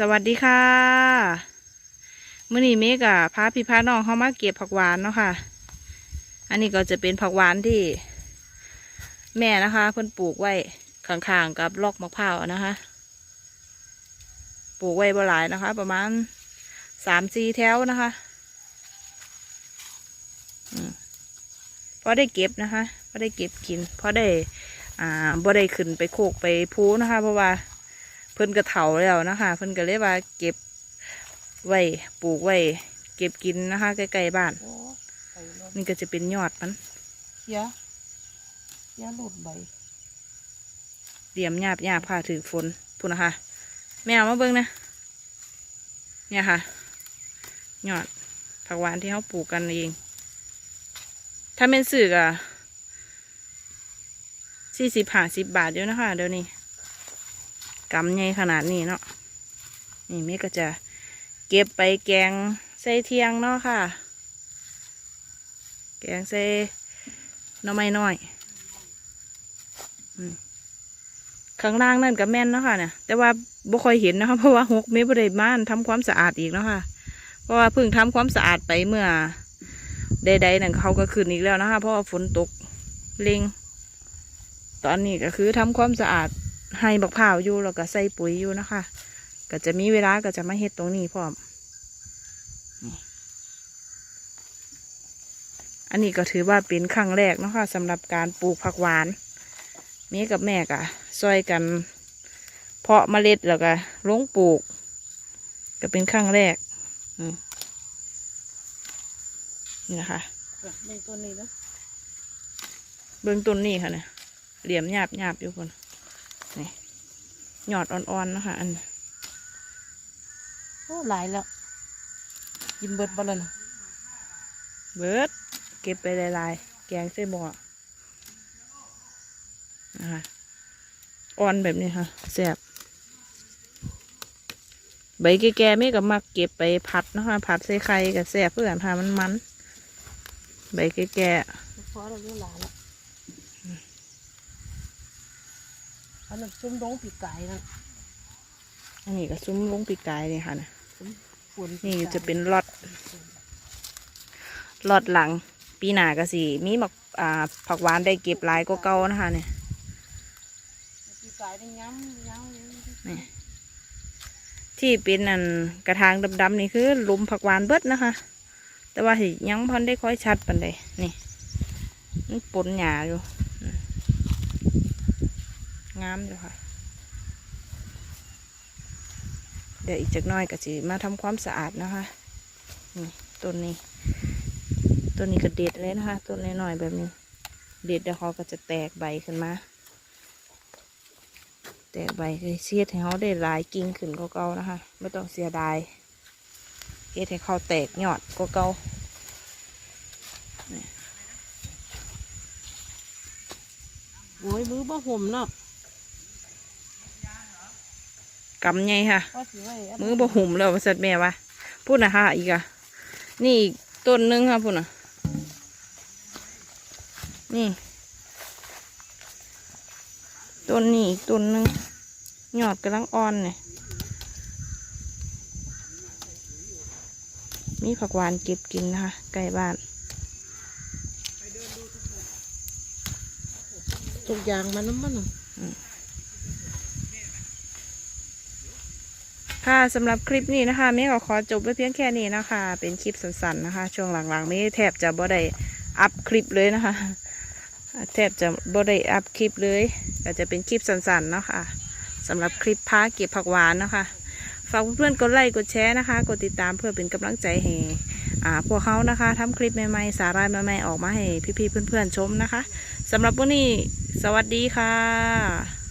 สวัสดีค่ะมื่อนี้เมกะพาพี่พาน้องเข้ามาเก็บผักหวานเนาะค่ะ อันนี้ก็จะเป็นผักหวานที่ แม่นะคะ เพิ่นปลูกไว้ข้างๆกับลอกมะพร้าวนะคะ ปลูกไว้บ่หลายนะคะ ประมาณสามสี่แถวนะคะอพอได้เก็บนะคะพอได้เก็บกินพอได้ อ่าบ่ได้ขึ้นไปโคกไปพูนะคะ เพราะว่า เพิ่นกระเถาแล้วนะคะเพิ่นก็เลยว่าเก็บไว้ปลูกไว้เก็บกินนะคะใกล้ๆบ้านโอ้ไปรถนี่ก็จะเป็นยอดมันเสียเสียหลุดใบเตรียมหยาบหยาบค่ะถือฝนพูดนะคะแม่เอามาเบิ้งนะเนี่ยค่ะยอดผักหวานที่เขาปลูกกันเอง ถ้าเป็นสื่ออะสี่สิบห้าสิบบาทเดียวนะคะเดี๋ยวนี้ กำใหญ่ขนาดนี้เนาะนี่แม่ก็จะเก็บไปแกงใส่เทียงเนาะค่ะ แกงใส่น้ำไม้น้อยข้างล่างนั่นกับแม่นเนาะค่ะเนี่ยแต่ว่าบ่ค่อยเห็นนะคะเพราะว่าหกเมตรบริมานทำความสะอาดอีกเนาะค่ะ เพราะว่าเพิ่งทำความสะอาดไปเมื่อใดๆนั่นเขาก็ขึ้นอีกแล้วนะคะเพราะว่าฝนตกเล็งตอนนี้ก็คือทำความสะอาด ให้บักพร้าวอยู่แล้วก็ใส่ปุ๋ยอยู่นะคะ ก็จะมีเวลาก็จะมาเฮ็ดตรงนี้พร้อมนี่อันนี้ก็ถือว่าเป็นครั้งแรกเนาะค่ะสำหรับการปลูกผักหวานแม่กับแม่ก็ซอยกัน เพาะเมล็ดแล้วก็ลงปลูก ก็เป็นครั้งแรกอืมนี่นะคะในตัวนี้นะเบื้องต้นนี่ค่ะเนี่ยเหลี่ยมหยาบหยาบอยู่คนนี่ หยอดอ่อนๆนะคะอันโอ้หลายแล้วกินเบิดบ่แล้วนะเบิดเก็บไปหลายๆ แกงเส้นหม้อนะคะอ่อนแบบนี้ค่ะแซ่บใบแก่ๆไม่ก็มักเก็บไปผัดนะคะ ผัดใส่ไข่กับแซ่บเพื่อนค่ะมันมันๆใบแก่พอเราเรื่องหลายแล้ว อันนั้นชุ่มดงปีกไก่นั่นๆอันนี้ก็ซุ้มลงปีกไก่นี่ค่ะนะฝุ่นนี่จะเป็นล็อตล็อตหลัง ปีหน้าก็สิมีหมักอ่าผักหวานได้เก็บหลายก็เก่านะคะเนี่ยปีกไก่ได้ย้ำย้ำนี่ที่เป็นอันกระถางดำๆนี่คือหลุมผักหวานเบิดนะคะ แต่ว่าสิยังพอนได้ค่อยชัดปันใดนี่มันปนหยาอยู่อืม งามอยู่ค่ะ เดี๋ยวอีกจักน้อยก็สิมาทำความสะอาดนะคะนี่ต้นนี้ต้นนี้ก็เด็ดเลยนะคะต้นน้อยๆแบบนี้ เด็ดแล้วเขาก็จะแตกใบขึ้นมา แตกใบเลยเสียดให้เขาได้หลายกิ่งขึ้นก็เก่านะคะไม่ต้องเสียดายเฮ็ดให้เขาแตกยอดก็เก่าโอ้ยมือบ่ห่มเนาะ กำไงค่ะว่าสิไว้นมือบ่หุ่มแล้วสัตว์แม่วะพูดนะฮะอีกอะนี่อีกต้นหนึงค่ะพูดนะนี่ต้นนี้อีกต้นหนึงยอดกำลังอ่อนเนี่ยมีผักหวานเก็บกินนะคะใกล้บ้าน ทุกอย่างมันน้ำมันน่ะ ค่ะสำหรับคลิปนี้นะคะเมย์ก็ขอจบไว้เพียงแค่นี้นะคะ เป็นคลิปสั้นๆนะคะ ช่วงหลังๆไม่แทบจะบ่ได้อัพคลิปเลยนะคะ แทบจะบ่ได้อัพคลิปเลยก็จะเป็นคลิปสั้นๆเนาะคะสำหรับคลิปพาเก็บผักหวานนะคะฝากเพื่อนๆกดไลค์กดแชร์นะคะ กดติดตามเพื่อเป็นกำลังใจให้อ่าพวกเขานะคะทำคลิปใหม่ๆสาระใหม่ๆออกมาให้พี่ๆเพื่อนๆชมนะคะสำหรับวันนี้สวัสดีค่ะ